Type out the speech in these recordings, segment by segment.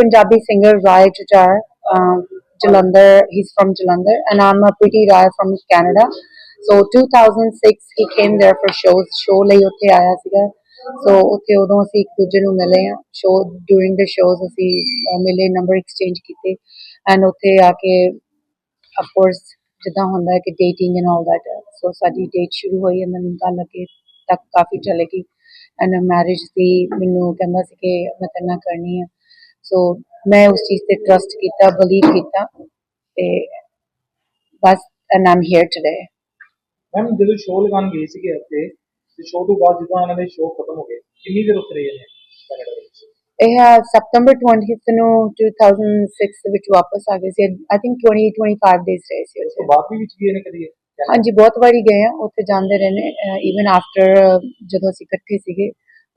Punjabi singer Rai Chachar, uh, Jalandhar. He's from Jalandhar, and I'm a pretty Rai from Canada. So 2006 he came there for shows. Show ਲਈ ਉੱਥੇ ਆਇਆ ਸੀਗਾ. ਸੋ ਉੱਥੇ ਉਦੋਂ ਅਸੀਂ ਇੱਕ ਦੂਜੇ ਨੂੰ ਮਿਲੇ ਆ ਸ਼ੋ ਡੂਰਿੰਗ ਦ ਸ਼ੋਜ਼ ਅਸੀਂ ਮਿਲੇ ਨੰਬਰ ਐਕਸਚੇਂਜ ਕੀਤੇ ਐਂਡ ਉੱਥੇ ਆ ਕੇ ਆਫ ਕੋਰਸ ਜਿੱਦਾਂ ਹੁੰਦਾ ਹੈ ਕਿ dating and all that so ਸਾਡੀ ਡੇਟ ਸ਼ੁਰੂ ਹੋਈ ਐਂਡ ਮੈਨੂੰ ਗੱਲ ਲੱਗੇ ਤੱਕ ਕਾਫੀ ਚਲੇ ਗਈ ਐਂਡ ਮੈਰਿਜ ਦੀ ਮੈਨੂੰ ਕਹਿੰਦਾ ਸੀ ਕਿ ਮੈਂ ਤੈਨਾਂ ਕਰਨੀ ਹੈ ਸੋ ਮੈਂ ਉਸ ਚੀਜ਼ ਤੇ ਟਰਸਟ ਕੀਤਾ ਬਲੀਵ ਕੀਤਾ ਤੇ ਬਸ and I'm here today ma'am ਜਦੋਂ ਸ਼ੋਅ ਲਗਾਉਣ ਗਏ ਸੀਗੇ ਇੱਥੇ ਤੇ ਸ਼ੋਅ ਤੋਂ ਬਾਅਦ ਜਦੋਂ ਉਹਨਾਂ ਦੇ ਸ਼ੋਅ ਖਤਮ ਹੋ ਗਏ ਕਿੰਨੀ ਦੇਰ ਉੱਥੇ ਰਹੇ ਨੇ ਕੈਨੇਡਾ ਵਿੱਚ? ਇਹ ਸਤੰਬਰ 20th ਨੂੰ 2006 ਦੇ ਵਿੱਚ ਵਾਪਸ ਆ ਗਏ ਸੀ। ਆਈ ਥਿੰਕ 20 25 ਡੇਜ਼ ਰਹੇ ਸੀ ਉਸ ਤੋਂ ਉੱਥੇ ਬਾਅਦ ਵੀ ਵਿੱਚ ਗਏ ਨੇ ਕਦੀ? ਹਾਂਜੀ ਬਹੁਤ ਵਾਰੀ ਗਏ ਆ। ਉੱਥੇ ਜਾਂਦੇ ਰਹੇ ਨੇ ਇਵਨ ਆਫਟਰ ਜਦੋਂ ਅਸੀਂ ਇਕੱਠੇ ਸੀਗੇ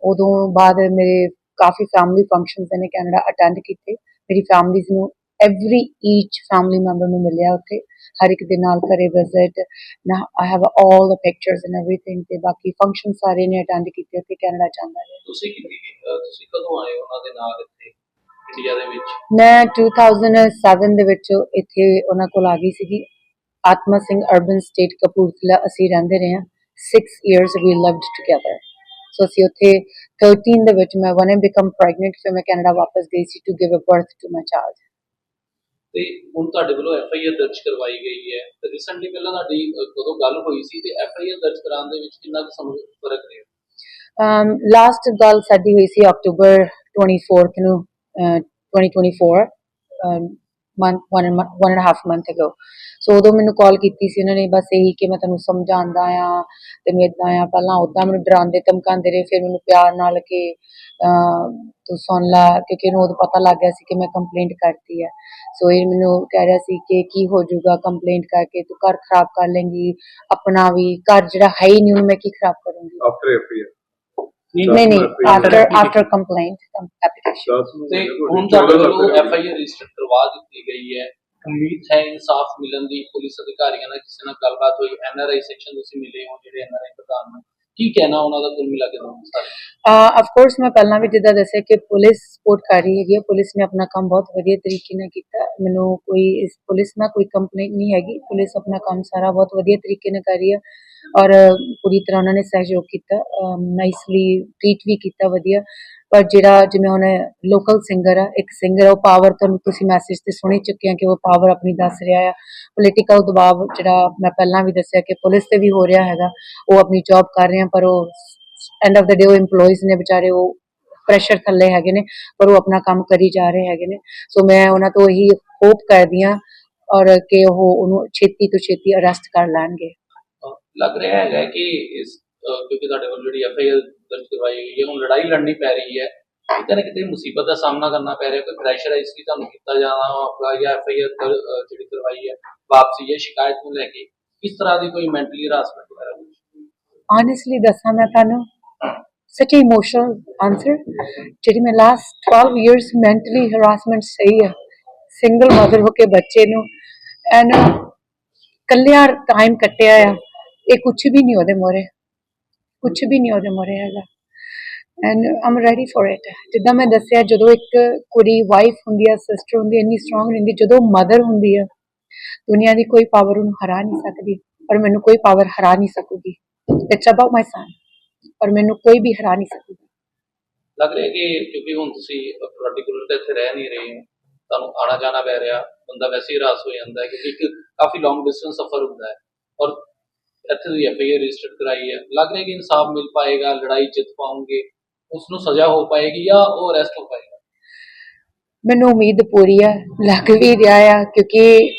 ਉਦੋਂ ਬਾਅਦ ਮੇਰੇ ਕਾਫੀ ਫੈਮਿਲੀ ਫੰਕਸ਼ਨਸ ਨੇ ਕੈਨੇਡਾ ਅਟੈਂਡ ਕੀਤੇ। ਮੇਰੀ ਫੈਮਿਲੀਜ਼ ਨੂੰ ਐਵਰੀ ਈਚ ਫੈਮਿਲੀ ਮੈਂਬਰ ਨੂੰ ਮਿਲਿਆ ਉੱਥੇ। ਹਰ ਇੱਕ ਦੇ ਨਾਲ ਘਰੇ ਵਿਜ਼ਿਟ ਨਾ I have all the pictures and everything ਤੇ ਬਾਕੀ ਫੰਕਸ਼ਨ ਸਾਰੇ ਨੇ ਅਟੈਂਡ ਕੀਤੇ ਉੱਥੇ ਕੈਨੇਡਾ ਜਾਂਦਾ ਰਿਹਾ। ਤੁਸੀਂ ਕਿੰਨੀ ਤੁਸੀਂ ਕਦੋਂ ਆਏ ਉਹਨਾਂ ਦੇ ਨਾਲ ਇੱਥੇ ਇੰਡੀਆ ਦੇ ਵਿੱਚ? ਮੈਂ 2007 ਦੇ ਵਿੱਚ ਇੱਥੇ ਉਹਨਾਂ ਕੋਲ ਆ ਗਈ ਸੀਗੀ। ਆਤਮਾ ਸਿੰਘ ਅਰਬਨ ਸਟੇਟ ਕਪੂਰਥਲਾ ਅਸੀਂ ਰਹਿੰਦੇ ਰਹੇ ਹਾਂ। 6 ਇਅਰਸ ਵੀ ਲਿਵਡ ਟੁਗੇਦਰ ਸੋ ਅਸੀਂ ਉੱਥੇ 13 ਦੇ ਵਿੱਚ ਮੈਂ ਵਨ ਬਿਕਮ ਪ੍ਰੈਗਨੈਂਟ ਫਿਰ ਮੈਂ ਕੈਨੇਡਾ ਵਾਪਸ ਗਈ ਸੀ to give a birth to my child ਤੇ ਹੁਣ ਤੁਹਾਡੇ ਵੱਲੋਂ ਐਫ ਆਈ ਆਰ ਦਰਜ ਕਰਵਾਈ ਗਈ ਹੈ। ਤੇ ਰਿਸੈਂਟਲੀ ਪਹਿਲਾਂ ਤੁਹਾਡੀ ਕਦੋਂ ਗੱਲ ਹੋਈ ਸੀ ਤੇ ਐਫ ਆਈ ਆਰ ਦਰਜ ਕਰਾਉਣ ਦੇ ਵਿੱਚ ਕਿੰਨਾ ਕੁ ਸਮਾਂ ਫ਼ਰਕ ਰਿਹਾ? ਲਾਸਟ ਗੱਲ ਸਾਡੀ ਹੋਈ ਸੀ ਅਕਤੂਬਰ 24th ਨੂੰ ah, 2024 month one one and half month ago so ਉਦੋਂ ਮੈਨੂੰ ਕਾਲ ਕੀਤੀ ਸੀ ਉਹਨਾਂ ਨੇ ਬਸ ਇਹੀ ਕਿ ਮੈਂ ਤੁਹਾਨੂੰ ਸਮਝਾਉਂਦਾ ਆ ਤੇ ਮੈਂ ਇਦਾਂ ਆ, ਪਹਿਲਾਂ ਉਦਾਂ ਮੈਨੂੰ ਡਰਾਉਂਦੇ, ਧਮਕਾਉਂਦੇ ਰਹੇ, ਫਿਰ ਮੈਨੂੰ ਪਿਆਰ ਨਾਲ ਕਿ ਤੂੰ ਸੁਣ ਲਾ, ਕਿਉਂਕਿ ਉਹਨੂੰ ਉਦੋਂ ਪਤਾ ਲੱਗ ਗਿਆ ਸੀ ਕਿ ਮੈਂ ਕੰਪਲੇਂਟ ਕਰਤੀ ਹੈ ਸੋ ਇਹ ਮੈਨੂੰ ਕਹਿ ਰਿਹਾ ਸੀ ਕਿ ਕੀ ਹੋ ਜਾਊਗਾ ਕੰਪਲੇਂਟ ਕਰਕੇ, ਤੂੰ ਘਰ ਖਰਾਬ ਕਰ ਲੇਂਗੀ, ਆਪਣਾ ਵੀ ਘਰ ਜਿਹੜਾ ਹੈ ਹੀ ਨਹੀਂ, ਉਹਨੂੰ ਮੈਂ ਕੀ ਖਰਾਬ ਕਰੂੰਗੀ। After FIR. ਨਹੀਂ ਨਹੀਂ After after. After complaint application ਤੇ ਹੁਣ ਤੁਹਾਡੇ ਵੱਲੋਂ। ਐਫ ਆਈ ਆਰ ਰਜਿਸਟਰ ਕਰਵਾ ਦਿੱਤੀ ਗਈ ਹੈ। ਉਮੀਦ ਹੈ ਇਨਸਾਫ ਮਿਲਣ ਦੀ ਪੁਲਿਸ ਅਧਿਕਾਰੀਆਂ ਨਾਲ ਕਿਸੇ ਨਾਲ ਗੱਲਬਾਤ ਹੋਈ। ਐਨ ਆਰ ਆਈ ਸੈਕਸ਼ਨ ਤੁਸੀਂ ਮਿਲੇ ਹੋ ਜਿਹੜੇ ਐਨ ਆਰ ਆਈ ਪ੍ਰਧਾਨ ਨੂੰ। ਕੀ ਕਹਿਣਾ ਉਹਨਾਂ ਦਾ ਕੁੱਲ ਮਿਲਾ ਕੇ ਸਾਰੇ ਆਫ ਕੋਰਸ ਮੈਂ ਪਹਿਲਾਂ ਵੀ ਜਿੱਦਾਂ ਦੱਸਿਆ ਕਿ ਪੁਲਿਸ ਸਪੋਰਟ ਕਰ ਰਹੀ ਹੈਗੀ ਪੁਲਿਸ ਨੇ ਆਪਣਾ ਕੰਮ ਬਹੁਤ ਵਧੀਆ ਤਰੀਕੇ ਨਾਲ ਕੀਤਾ। ਮੈਨੂੰ ਕੋਈ ਇਸ ਪੁਲਿਸ ਨਾਲ ਕੋਈ ਕੰਪਲੇਂਟ ਨਹੀਂ ਹੈਗੀ। ਪੁਲਿਸ ਆਪਣਾ ਕੰਮ ਸਾਰਾ ਬਹੁਤ ਵਧੀਆ ਤਰੀਕੇ ਨਾਲ ਕਰ ਰਹੀ ਹੈ। ਔਰ ਪੂਰੀ ਤਰ੍ਹਾਂ ਉਹਨਾਂ ਨੇ ਸਹਿਯੋਗ ਕੀਤਾ ਨਾਈਸਲੀ ਟ੍ਰੀਟ ਵੀ ਕੀਤਾ, ਵਧੀਆ। ਪਰ ਜਿਹੜਾ ਜਿਵੇਂ ਹੁਣ ਲੋਕਲ ਸਿੰਗਰ ਆ, ਇੱਕ ਸਿੰਗਰ ਉਹ ਪਾਵਰ ਤੁਹਾਨੂੰ ਤੁਸੀਂ ਮੈਸੇਜ ਤੇ ਸੁਣੀ ਚੁੱਕੇ ਆ ਕਿ ਉਹ ਪਾਵਰ ਆਪਣੀ ਦੱਸ ਰਿਹਾ ਆ। ਪੋਲੀਟੀਕਲ ਦਬਾਅ ਜਿਹੜਾ ਮੈਂ ਪਹਿਲਾਂ ਵੀ ਦੱਸਿਆ ਕਿ ਪੁਲਿਸ ਤੇ ਵੀ ਹੋ ਰਿਹਾ ਹੈਗਾ, ਉਹ ਆਪਣੀ ਜੌਬ ਕਰ ਰਹੇ ਆ, ਪਰ ਉਹ ਐਂਡ ਆਫ ਦਾ ਡੇ ਉਹ EMPLOYEES ਨੇ ਵਿਚਾਰੇ ਉਹ ਪ੍ਰੈਸ਼ਰ ਥੱਲੇ ਹੈਗੇ ਨੇ, ਪਰ ਉਹ ਆਪਣਾ ਕੰਮ ਕਰੀ ਜਾ ਰਹੇ ਹੈਗੇ ਨੇ। ਸੋ ਮੈਂ ਉਹਨਾਂ ਤੋਂ ਇਹੀ ਹੋਪ ਕਰਦੀ ਹਾਂ ਔਰ ਕਿ ਉਹ ਉਹਨੂੰ ਛੇਤੀ ਤੋਂ ਛੇਤੀ ਅਰੈਸਟ ਕਰ ਲੈਣਗੇ। ਲੱਗ ਰਿਹਾ ਹੈਗਾ ਕਿ ਇਸ ਕਿਉਂਕਿ ਤੁਹਾਡੇ ਵੱਲੋਂ ਜਿਹੜੀ ਐਫ ਆਈ ਆਰ ਦਰਜ ਕਰਵਾਈ ਗਈ ਹੈ, ਹੁਣ ਲੜਾਈ ਲੜਨੀ ਪੈ ਰਹੀ ਹੈ। ਕਿਤੇ ਨਾ ਕਿਤੇ ਮੁਸੀਬਤ ਦਾ ਸਾਹਮਣਾ ਕਰਨਾ ਪੈ ਰਿਹਾ, ਕੋਈ ਪ੍ਰੈਸ਼ਰਾਈਜ਼ ਕੀ ਤੁਹਾਨੂੰ ਕੀਤਾ ਜਾਣਾ ਹੋਗਾ ਜਾਂ ਐਫ ਆਈ ਆਰ ਜਿਹੜੀ ਕਰਵਾਈ ਹੈ, ਵਾਪਸੀ ਜਾਂ ਸ਼ਿਕਾਇਤ ਨੂੰ ਲੈ ਕੇ। ਕਿਸ ਤਰ੍ਹਾਂ ਦੀ ਕੋਈ ਮੈਂਟਲੀ ਹਰਾਸਮੈਂਟ ਵਗੈਰਾ ਕੁਛ? ਦੱਸਾਂ ਮੈਂ ਤੁਹਾਨੂੰ such a emotional ਜਿਹੜੀ ਮੈਂ ਲਾਸਟ 12 years mentally harassment ਸਹੀ ਹੈ ਸਿੰਗਲ ਮਦਰ ਹੋ ਕੇ ਬੱਚੇ ਨੂੰ ਐਂਡ ਕੱਲਿਆ ਟਾਈਮ ਕੱਟਿਆ ਆ। ਇਹ ਕੁਝ ਵੀ ਨਹੀਂ ਉਹਦੇ ਮੋਰੇ ਕੁਝ ਵੀ ਨਹੀਂ ਉਹਦੇ ਮੋਰੇ ਹੈਗਾ। And I'm ready for it ਜਿੱਦਾਂ ਮੈਂ ਦੱਸਿਆ ਜਦੋਂ ਇੱਕ ਕੁੜੀ ਵਾਈਫ ਹੁੰਦੀ ਆ ਸਿਸਟਰ ਹੁੰਦੀ ਆ, ਇੰਨੀ ਸਟਰੋਂਗ ਹੁੰਦੀ ਜਦੋਂ ਮਦਰ ਹੁੰਦੀ ਆ ਦੁਨੀਆ ਦੀ ਕੋਈ ਪਾਵਰ ਉਹਨੂੰ ਹਰਾ ਨਹੀਂ ਸਕਦੀ ਪਰ ਮੈਨੂੰ ਕੋਈ ਪਾਵਰ ਹਰਾ ਨਹੀਂ ਸਕੂਗੀ। ਇਟਸ ਅਬਾਊਟ ਮਾਈ ਸਨ ਪਰ ਮੈਨੂੰ ਕੋਈ ਵੀ ਹਰਾ ਨਹੀਂ ਸਕੂਗਾ। ਲੱਗ ਰਿਹਾ ਕਿ ਕਿਉਂਕਿ ਹੁਣ ਤੁਸੀਂ ਪਾਰਟਿਕੂਲਰ ਤੇ ਇੱਥੇ ਰਹਿ ਨਹੀਂ ਰਹੇ ਹੋ ਤੁਹਾਨੂੰ ਆਣਾ ਜਾਣਾ ਪੈ ਰਿਹਾ ਬੰਦਾ ਵੈਸੇ ਹੀ ਹਰਾਸ ਹੋ ਜਾਂਦਾ ਹੈ ਕਿਉਂਕਿ ਇੱਕ ਕਾਫੀ ਲੌਂਗ ਡਿਸਟੈਂਸ ਸਫ਼ਰ ਹੁੰਦਾ ਹੈ। ਔਰ ਇੱਥੇ ਤੁਸੀਂ ਐਫ ਆਈ ਆਰ ਰਜਿਸਟਰ ਕਰਾਈ ਹੈ। ਲੱਗ ਰਿਹਾ ਕਿ ਇਨਸਾਫ ਮਿਲ ਪਾਏਗਾ, ਲੜਾਈ ਜਿੱਤ ਪਾਉਂਗੇ ਉਸ ਨੂੰ ਸਜ਼ਾ ਹੋ ਪਾਏਗੀ ਜਾਂ ਉਹ ਅਰੈਸਟ ਹੋ ਪਾਏਗਾ? ਮੈਨੂੰ ਉਮੀਦ ਪੂਰੀ ਹੈ, ਲੱਗ ਵੀ ਰਿਹਾ ਆ, ਕਿਉਂਕਿ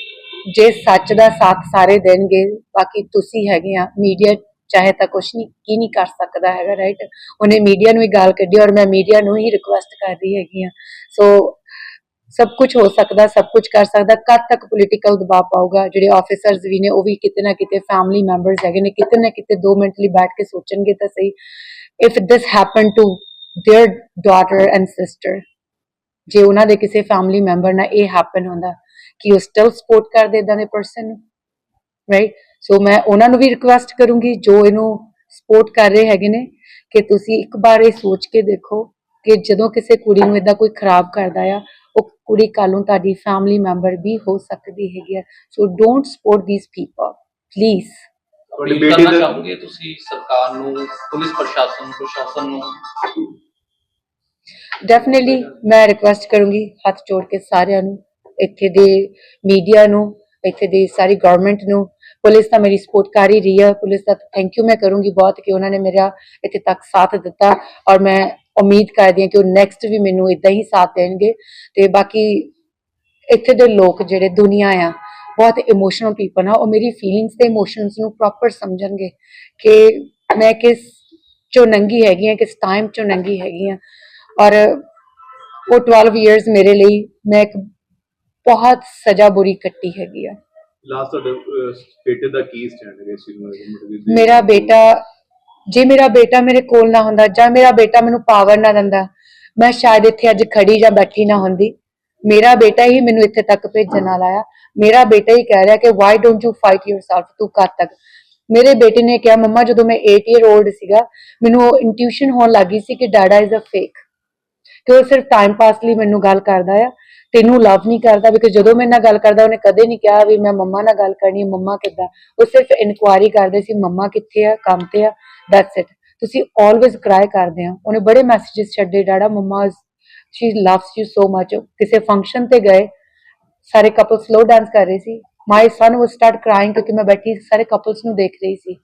ਜੇ ਸੱਚ ਦਾ ਸਾਥ ਸਾਰੇ ਦੇਣਗੇ, ਬਾਕੀ ਤੁਸੀਂ ਹੈਗੇ ਆ ਮੀਡੀਆ ਚਾਹੇ ਤਾਂ ਕੁਝ ਨਹੀਂ, ਕੀ ਨਹੀਂ ਕਰ ਸਕਦਾ ਹੈਗਾ ਰਾਈਟ ਉਹਨੇ ਮੀਡੀਆ ਨੂੰ ਹੀ ਗਾਲ ਕੱਢੀ ਔਰ ਮੈਂ ਮੀਡੀਆ ਨੂੰ ਹੀ ਰਿਕੁਐਸਟ ਕਰ ਰਹੀ ਹੈਗੀ ਆ। ਸੋ ਸਭ ਕੁਝ ਹੋ ਸਕਦਾ ਸਭ ਕੁਝ ਕਰ ਸਕਦਾ ਕਦ ਤੱਕ ਪੋਲੀਟੀਕਲ ਦਬਾਅ ਪਾਊਗਾ ਜਿਹੜੇ ਆਫੀਸਰਸ ਵੀ ਨੇ ਉਹ ਵੀ ਕਿਤੇ ਨਾ ਕਿਤੇ ਫੈਮਿਲੀ ਮੈਂਬਰਸ ਹੈਗੇ ਨੇ ਕਿਤੇ ਨਾ ਕਿਤੇ ਦੋ ਮਿੰਟ ਲਈ ਬੈਠ ਕੇ ਸੋਚਣਗੇ ਤਾਂ ਸਹੀ if this happen to their daughter and sister ਜੇ ਉਹਨਾਂ ਦੇ ਕਿਸੇ ਫੈਮਿਲੀ ਮੈਂਬਰ ਨਾਲ ਇਹ ਹੈਪਨ ਹੁੰਦਾ ਕਿ ਉਹ ਸਟਿਲ ਸਪੋਰਟ ਕਰਦੇ ਇਦਾਂ ਦੇ ਪਰਸਨ ਨੂੰ ਰਾਈਟ ਸੋ ਮੈਂ ਉਹਨਾਂ ਨੂੰ ਵੀ ਰਿਕੁਐਸਟ ਕਰੂੰਗੀ ਜੋ ਇਹਨੂੰ ਸਪੋਰਟ ਕਰ ਰਹੇ ਹੈਗੇ ਨੇ ਕਿ ਤੁਸੀਂ ਇੱਕ ਵਾਰ ਇਹ ਸੋਚ ਕੇ ਦੇਖੋ ਕਿ ਜਦੋਂ ਕਿਸੇ ਕੁੜੀ ਨੂੰ ਇਦਾਂ ਕੋਈ ਖਰਾਬ ਕਰਦਾ ਆ ਉਹ ਕੁੜੀ ਕੱਲ੍ਹ ਨੂੰ ਤੁਹਾਡੀ ਫੈਮਿਲੀ ਮੈਂਬਰ ਵੀ ਹੋ ਸਕਦੀ ਹੈਗੀ ਹੈ so don't support these people please ਤੁਹਾਡੀ ਬੇਟੀ ਦਾ- ਚਾਹੋਗੇ ਤੁਸੀਂ ਸਰਕਾਰ ਨੂੰ ਪੁਲਿਸ ਪ੍ਰਸ਼ਾਸਨ ਪ੍ਰਸ਼ਾਸਨ ਨੂੰ। ਡੈਫੀਨਿਟਲੀ ਮੈਂ ਰਿਕੁਐਸਟ ਕਰੂੰਗੀ ਹੱਥ ਜੋੜ ਕੇ ਸਾਰਿਆਂ ਨੂੰ ਇੱਥੇ ਦੇ ਮੀਡੀਆ ਨੂੰ ਇੱਥੇ ਦੀ ਸਾਰੀ ਗਵਰਨਮੈਂਟ ਨੂੰ। ਪੁਲਿਸ ਤਾਂ ਮੇਰੀ ਸਪੋਰਟ ਕਰ ਹੀ ਰਹੀ ਹੈ ਪੁਲਿਸ ਦਾ ਥੈਂਕ ਯੂ ਮੈਂ ਕਰੂੰਗੀ ਬਹੁਤ ਕਿ ਉਹਨਾਂ ਨੇ ਮੇਰਾ ਇੱਥੇ ਤੱਕ ਸਾਥ ਦਿੱਤਾ ਔਰ ਮੈਂ ਉਮੀਦ ਕਰਦੀ ਹਾਂ ਕਿ ਉਹ ਨੈਕਸਟ ਵੀ ਮੈਨੂੰ ਇਦਾਂ ਹੀ ਸਾਥ ਦੇਣਗੇ ਤੇ ਬਾਕੀ ਇੱਥੇ ਦੇ ਲੋਕ ਜਿਹੜੇ ਦੁਨੀਆ ਆ ਬਹੁਤ ਇਮੋਸ਼ਨਲ ਪੀਪਲ ਆ ਉਹ ਮੇਰੀ ਫੀਲਿੰਗਸ ਤੇ ਇਮੋਸ਼ਨਸ ਨੂੰ ਪ੍ਰੋਪਰ ਸਮਝਣਗੇ ਕਿ ਮੈਂ ਕਿਸ ਚੋਂ ਨੰਗੀ ਹੈਗੀ ਆ ਕਿਸ ਟਾਈਮ ਚੋਂ ਨੰਗੀ ਹੈਗੀ ਆ ਔਰ ਉਹ 12 ਇਅਰਸ ਮੇਰੇ ਲਈ ਮੈਂ ਇੱਕ ਬਹੁਤ ਸਜ਼ਾ ਬੁਰੀ ਕੱਟੀ ਹੈਗੀ ਆ। ਲਾਸਟ ਤੁਹਾਡੇ ਬੇਟੇ ਦਾ ਕੀ ਸਟੈਂਡ ਹੈ ਇਸ ਮੇਰਾ ਬੇਟਾ ਜੇ ਮੇਰਾ ਬੇਟਾ ਮੇਰੇ ਕੋਲ ਨਾ ਹੁੰਦਾ ਜਾਂ ਮੇਰਾ ਬੇਟਾ ਮੈਨੂੰ ਪਾਵਰ ਨਾ ਦਿੰਦਾ, ਮੈਂ ਸ਼ਾਇਦ ਇੱਥੇ ਅੱਜ ਖੜੀ ਜਾਂ ਬੈਠੀ ਨਾ ਹੁੰਦੀ। ਮੇਰਾ ਬੇਟਾ ਹੀ ਮੈਨੂੰ ਇੱਥੇ ਤੱਕ ਭੇਜਣ ਵਾਲਾ ਆ। ਮੇਰਾ ਬੇਟਾ ਹੀ ਕਹਿ ਰਿਹਾ ਕਿ why don't you fight yourself ਤੂੰ ਕਦ ਤੱਕ। ਮੇਰੇ ਬੇਟੇ ਨੇ ਕਿਹਾ, ਮੰਮਾ, ਜਦੋਂ ਮੈਂ 8 ਇਅਰ 올ਡ ਸੀਗਾ, ਮੈਨੂੰ ਇੰਟਿਊਸ਼ਨ ਹੋਣ ਲੱਗੀ ਸੀ ਕਿ ਡੈਡਾ ਇਜ਼ ਅ ਫੇਕ ਕਿ ਉਹ ਸਿਰਫ ਟਾਈਮ ਪਾਸ ਲਈ ਮੈਨੂੰ ਗੱਲ ਕਰਦਾ ਆ। ਤੈਨੂੰ ਲਵ ਨਹੀਂ ਕਰਦਾ ਬਿਕਾਜ਼ ਜਦੋਂ ਮੇਰੇ ਨਾਲ ਗੱਲ ਕਰਦਾ, ਉਹਨੇ ਕਦੇ ਨਹੀਂ ਕਿਹਾ ਵੀ ਮੈਂ ਮੰਮਾ ਨਾਲ ਗੱਲ ਕਰਨੀ ਹੈ, ਮੰਮਾ ਕਿੱਦਾਂ? ਉਹ ਸਿਰਫ ਇਨਕੁਆਇਰੀ ਕਰਦੇ ਸੀ, ਮੰਮਾ ਕਿੱਥੇ ਆ, ਕੰਮ ਤੇ ਆ। ਦੈਟਸ ਇਟ ਤੁਸੀਂ ਆਲਵੇਜ਼ ਕਰਾਈ ਕਰਦੇ ਆ ਉਹਨੇ ਬੜੇ ਮੈਸੇजेस ਛੱਡੇ ਡੈਡਾ ਮੰਮਾ she loves you so much ਕਿਸੇ ਫੰਕਸ਼ਨ ਤੇ ਗਏ, ਸਾਰੇ ਕਪਲ ਸਲੋ ਡਾਂਸ ਕਰ ਰਹੇ ਸੀ। ਮਾਈ ਸਨ ਵਾਸ ਸਟਾਰਟ ਕਰਾਈਂਗ ਕਿਉਂਕਿ ਮੈਂ ਬੈਠੀ ਸਾਰੇ ਕਪਲਸ ਨੂੰ ਦੇਖ ਰਹੀ ਸੀ।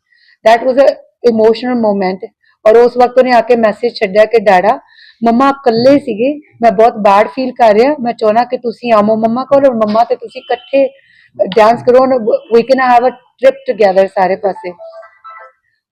That was a emotional moment ਔਰ ਉਸ ਵਕਤ ਉਹਨੇ ਆ ਕੇ ਮੈਸੇਜ ਛੱਡਿਆ ਕਿ ਡੈਡਾ ਮੰਮਾ ਆਪ ਇਕੱਲੇ ਸੀਗੇ, ਮੈਂ ਬਹੁਤ ਬੈਡ ਫੀਲ ਕਰ ਰਿਹਾ। ਮੈਂ ਚਾਹਣਾ ਕਿ ਤੁਸੀਂ ਆਮੋ। ਮੰਮਾ ਕੋਲ ਔਰ ਮੰਮਾ ਤੇ ਤੁਸੀਂ ਇਕੱਠੇ ਡਾਂਸ ਕਰੋ। We can have a trip together ਸਾਰੇ ਪਾਸੇ।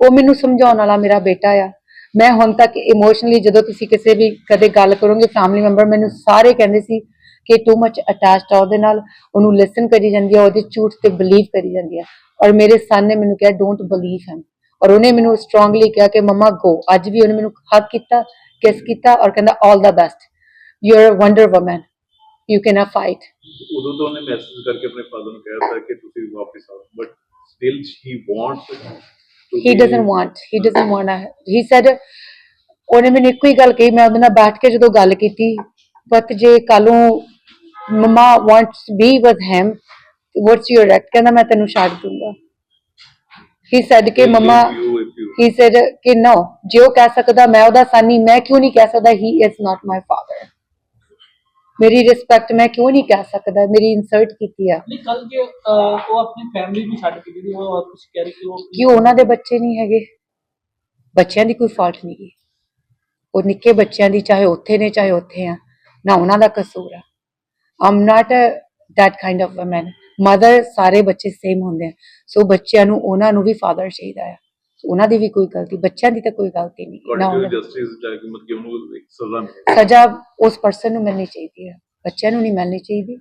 ਉਹ ਮੈਨੂੰ ਸਮਝਾਉਣ ਵਾਲਾ ਮੇਰਾ ਬੇਟਾ ਆ। ਮੈਂ ਹੁਣ ਤੱਕ ਇਮੋਸ਼ਨਲੀ ਜਦੋਂ ਤੁਸੀਂ ਕਿਸੇ ਵੀ ਕਦੇ ਗੱਲ ਕਰੋਗੇ ਫੈਮਿਲੀ ਮੈਂਬਰ ਮੈਨੂੰ ਸਾਰੇ ਕਹਿੰਦੇ ਸੀ ਕਿ ਟੂ ਮਚ ਅਟੈਚਡ ਆ ਉਹਦੇ ਨਾਲ, ਉਹਨੂੰ ਲਿਸਨ ਕਰੀ ਜਾਂਦੀ ਆ, ਉਹਦੇ ਝੂਠ ਤੇ ਬਲੀਵ ਕਰੀ ਜਾਂਦੀ ਆ। ਔਰ ਮੇਰੇ ਸਨ ਨੇ ਮੈਨੂੰ ਕਿਹਾ ਡੋਂਟ ਬਲੀਵ ਹਿਮ ਔਰ ਉਹਨੇ ਮੈਨੂੰ ਸਟਰੋਂਗਲੀ ਕਿਹਾ ਕਿ ਮਮਾ ਗੋ ਅੱਜ ਵੀ ਉਹਨੇ ਮੈਨੂੰ ਹੱਗ ਕੀਤਾ ਕਿਸ ਕੀਤਾ ਔਰ ਕਹਿੰਦਾ 올 the best you are a wonder woman you can a fight ਉਦੋਂ ਤੋਂ ਉਹਨੇ ਮੈਸੇਜ ਕਰਕੇ ਆਪਣੇ ਫਾਦਰ ਨੂੰ ਕਿਹਾ ਸੀ ਕਿ ਤੁਸੀਂ ਵਾਪਸ ਆਓ but still he wants he doesn't want he doesn't want to he said ਉਹਨੇ ਮੈਨੂੰ ਇੱਕੋ ਹੀ ਗੱਲ ਕਹੀ ਮੈਂ ਉਹਦੇ ਨਾਲ ਬੈਠ ਕੇ ਜਦੋਂ ਗੱਲ ਕੀਤੀ ਬਟ ਜੇ ਕੱਲ ਨੂੰ mama wants be with him what's your right ਕਹਿੰਦਾ ਮੈਂ ਤੈਨੂੰ ਛੱਡ ਦੂੰਗਾ he said ਕਿ ਮਮਾ he said ਕਿ no ਜੇ ਉਹ ਕਹਿ ਸਕਦਾ ਮੈਂ ਉਹਦਾ ਸਾਨੀ ਮੈਂ ਕਿਉਂ ਨਹੀਂ ਕਹਿ ਸਕਦਾ he is not my father ਮੇਰੀ ਰਿਸਪੈਕਟ ਮੈਂ ਕਿਉਂ ਨਹੀਂ ਕਹਿ ਸਕਦਾ? ਮੇਰੀ ਇਨਸਰਟ ਕੀਤੀ ਆ। ਨਹੀਂ ਕੱਲ ਜੇ ਅਹ, ਉਹ ਆਪਣੀ ਫੈਮਿਲੀ ਵੀ ਛੱਡ ਕੇ ਜਿਹੜੀ ਉਹ ਤੁਸੀਂ ਕਹਿ ਰਹੇ ਕਿ ਉਹ ਕਿ ਉਹਨਾਂ ਦੇ ਬੱਚੇ ਨਹੀਂ ਹੈਗੇ? ਬੱਚਿਆਂ ਦੀ ਕੋਈ ਫਾਲਟ ਨਹੀਂ ਗੀ। ਉਹ ਨਿੱਕੇ ਬੱਚਿਆਂ ਦੀ ਚਾਹੇ ਉੱਥੇ ਨੇ ਚਾਹੇ ਉੱਥੇ ਆ ਨਾ ਉਹਨਾਂ ਦਾ ਕਸੂਰ ਆ। I'm not that kind of woman mother ਸਾਰੇ ਬੱਚੇ ਸੇਮ ਹੁੰਦੇ ਆ। ਸੋ ਬੱਚਿਆਂ ਨੂੰ ਉਹਨਾਂ ਨੂੰ ਵੀ ਫਾਦਰ ਚਾਹੀਦਾ ਆ। ਉਹਨਾਂ ਦੀ ਵੀ ਕੋਈ ਗਲਤੀ ਬੱਚਿਆਂ ਦੀ ਤਾਂ ਕੋਈ ਗਲਤੀ ਨਹੀਂ ਨਾ ਤੁਹਾਡੀ ਉਹਨਾਂ- ਜਸਟਿਸ ਚਾਹੀਦੀ ਮਤਲਬ ਕਿ ਉਹਨੂੰ ਇੱਕ ਸਜ਼ਾ ਮਿਲੇ। ਸਜ਼ਾ ਉਸ ਪਰਸਨ ਨੂੰ ਮਿਲਣੀ ਚਾਹੀਦੀ ਹੈ। ਬੱਚਿਆਂ ਨੂੰ ਨਹੀਂ ਮਿਲਣੀ ਚਾਹੀਦੀ।